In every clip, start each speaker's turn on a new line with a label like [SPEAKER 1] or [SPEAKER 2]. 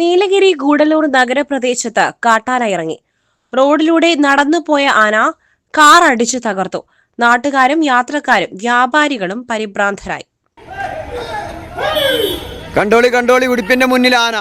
[SPEAKER 1] നീലഗിരി ഗൂഡല്ലൂർ നഗരപ്രദേശത്ത് കാട്ടാന ഇറങ്ങി. റോഡിലൂടെ നടന്നുപോയ ആന കാർ അടിച്ചു തകർത്തു. നാട്ടുകാരും യാത്രക്കാരും വ്യാപാരികളും പരിഭ്രാന്തരായി.
[SPEAKER 2] കണ്ടോളി കണ്ടോളി ഉടുപ്പിന്റെ മുന്നിൽ ആന.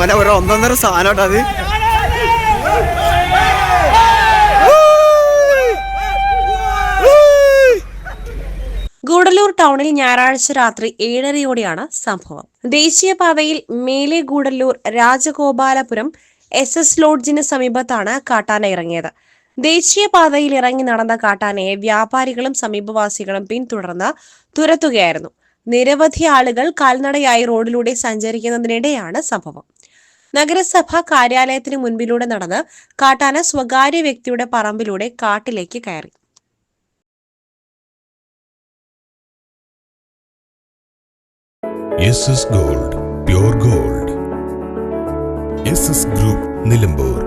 [SPEAKER 2] ഓനെ ഒരു ഒന്നൊന്നര സാധനം അത്.
[SPEAKER 1] ഗൂഡല്ലൂർ ടൗണിൽ ഞായറാഴ്ച രാത്രി ഏഴരയോടെയാണ് സംഭവം. ദേശീയപാതയിൽ മേലെ ഗൂഡല്ലൂർ രാജഗോപാലപുരം എസ് എസ് ലോഡ്ജിന് സമീപത്താണ് കാട്ടാന ഇറങ്ങിയത്. ദേശീയപാതയിൽ ഇറങ്ങി നടന്ന കാട്ടാനയെ വ്യാപാരികളും സമീപവാസികളും പിന്തുടർന്ന് തുരത്തുകയായിരുന്നു. നിരവധി ആളുകൾ കാൽനടയായി റോഡിലൂടെ സഞ്ചരിക്കുന്നതിനിടെയാണ് സംഭവം. നഗരസഭ കാര്യാലയത്തിന് മുൻപിലൂടെ നടന്ന് കാട്ടാന സ്വകാര്യ വ്യക്തിയുടെ പറമ്പിലൂടെ കാട്ടിലേക്ക് കയറി.
[SPEAKER 3] Gold pure gold group Nilambur